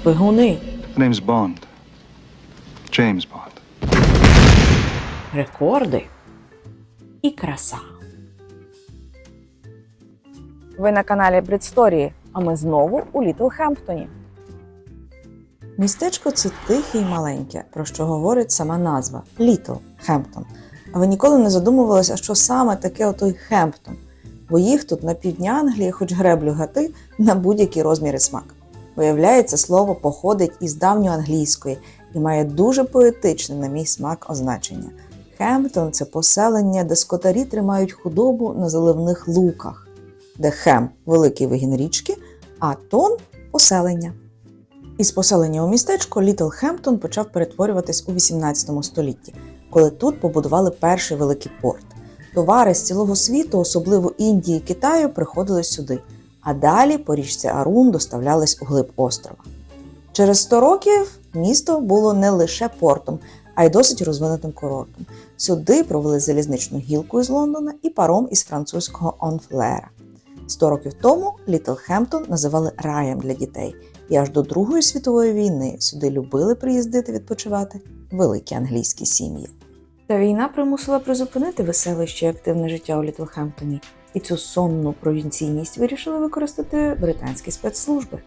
Шпигуни. Name's Bond. James Bond. рекорди і краса. Ви на каналі Брідсторії, а ми знову у Літлхемптоні. Містечко це тихе і маленьке, про що говорить сама назва Літл Хемптон. А ви ніколи не задумувалися, що саме таке отой Хемптон, бо їх тут на півдні Англії, хоч греблю гати, на будь-який розмір і смак. Виявляється, слово походить із давньоанглійської і має дуже поетичне, на мій смак, означення. Хемптон це поселення, де скотарі тримають худобу на заливних луках, де хем великий вигін річки, а тон поселення. Із поселення у містечко Літл Хемптон почав перетворюватись у 18 столітті, коли тут побудували перший великий порт. Товари з цілого світу, особливо Індії і Китаю, приходили сюди, а далі по річці Арун доставлялись у глиб острова. Через 100 років місто було не лише портом, а й досить розвинутим курортом. Сюди провели залізничну гілку із Лондона і паром із французького Онфлера. 100 років тому Літл Хемптон називали раєм для дітей, і аж до Другої світової війни сюди любили приїздити відпочивати великі англійські сім'ї. Та війна примусила призупинити веселище і активне життя у Літлхемптоні, і цю сонну провінційність вирішили використати британські спецслужби.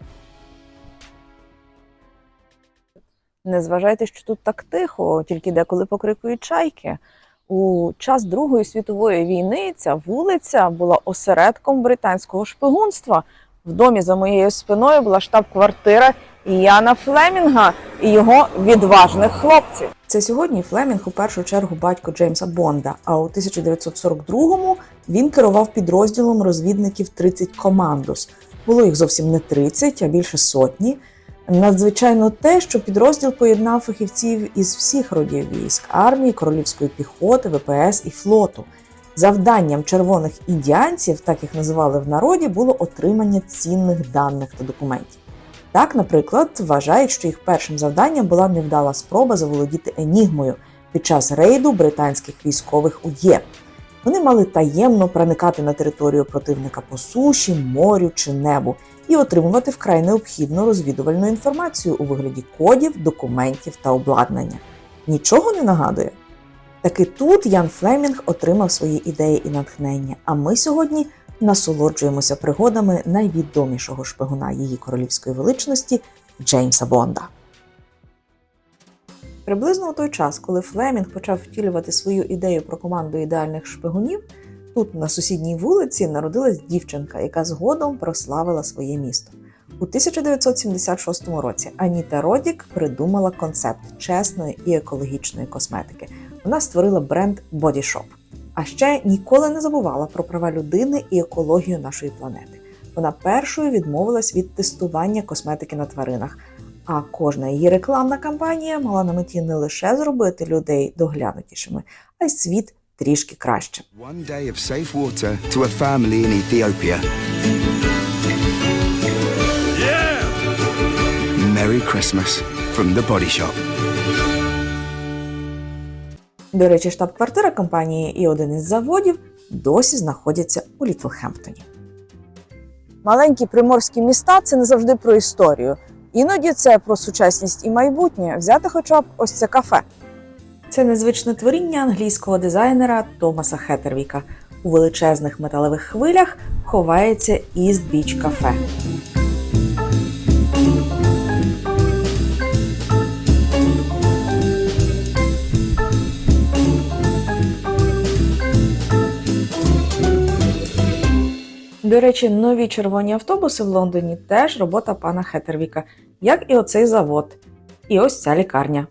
Не зважайте, що тут так тихо, тільки деколи покрикують чайки. У час Другої світової війни ця вулиця була осередком британського шпигунства. В домі за моєю спиною була штаб-квартира Яна Флемінга і його відважних хлопців. Це сьогодні Флемінг у першу чергу батько Джеймса Бонда. А у 1942-му він керував підрозділом розвідників 30 командос. Було їх зовсім не 30, а більше сотні. Надзвичайно те, що підрозділ поєднав фахівців із всіх родів військ армії, королівської піхоти, ВПС і флоту. Завданням червоних індіанців, так їх називали в народі, було отримання цінних даних та документів. Так, наприклад, вважають, що їх першим завданням була невдала спроба заволодіти енігмою під час рейду британських військових у Є. Вони мали таємно проникати на територію противника по суші, морю чи небу і отримувати вкрай необхідну розвідувальну інформацію у вигляді кодів, документів та обладнання. Нічого не нагадує? Таки тут Ян Флемінг отримав свої ідеї і натхнення. А ми сьогодні насолоджуємося пригодами найвідомішого шпигуна її королівської величності Джеймса Бонда. Приблизно у той час, коли Флемінг почав втілювати свою ідею про команду ідеальних шпигунів, тут на сусідній вулиці народилась дівчинка, яка згодом прославила своє місто. У 1976 році Аніта Родік придумала концепт чесної і екологічної косметики. Вона створила бренд Body Shop. А ще ніколи не забувала про права людини і екологію нашої планети. Вона першою відмовилась від тестування косметики на тваринах. А кожна її рекламна кампанія мала на меті не лише зробити людей доглянутішими, а й світ трішки краще. One day of safe water to a family in Ethiopia. Merry Christmas from the Body Shop. До речі, штаб-квартира компанії і один із заводів досі знаходяться у Літлхемптоні. Маленькі приморські міста це не завжди про історію. Іноді це про сучасність і майбутнє. Взяти хоча б ось це кафе. Це незвичне творіння англійського дизайнера Томаса Хеттервіка. У величезних металевих хвилях ховається East Beach Cafe. До речі, нові червоні автобуси в Лондоні теж робота пана Хеттервіка, як і оцей завод, і ось ця лікарня.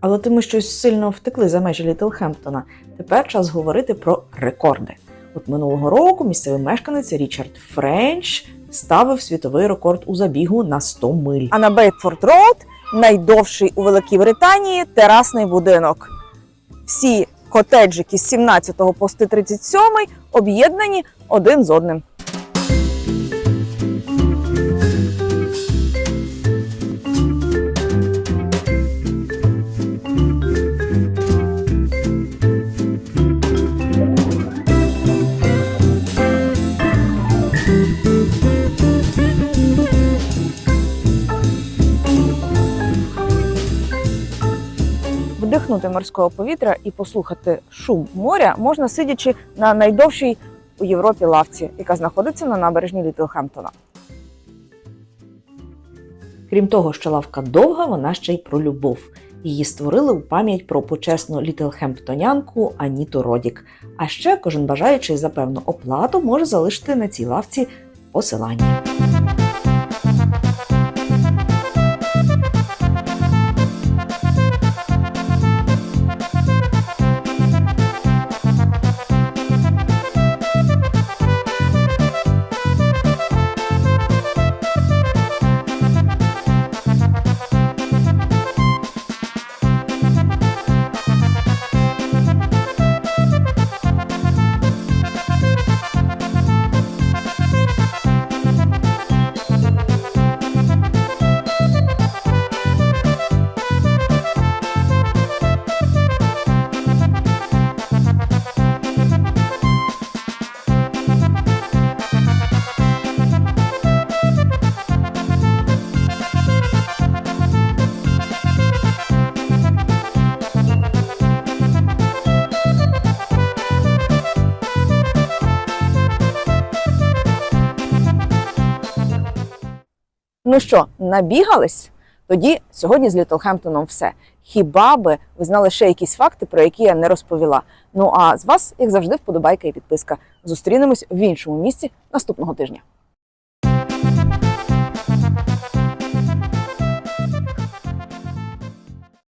Але то ми щось сильно втекли за межі Літлхемптона. Тепер час говорити про рекорди. От минулого року місцевий мешканець Річард Френч ставив світовий рекорд у забігу на 100 миль. А на Бейтфорд Роуд найдовший у Великій Британії терасний будинок. Всі котеджики з 17 по 137 об'єднані один з одним. Ковтнути морського повітря і послухати шум моря можна сидячи на найдовшій у Європі лавці, яка знаходиться на набережні Літлхемптона. Крім того, що лавка довга, вона ще й про любов. Її створили у пам'ять про почесну літлхемптонянку Аніту Родік. А ще кожен бажаючий за певну оплату може залишити на цій лавці посилання. Ну що, набігались? Тоді сьогодні з Літлхемптоном все. Хіба би ви знали ще якісь факти, про які я не розповіла? Ну а з вас, як завжди, вподобайка і підписка. Зустрінемось в іншому місці наступного тижня.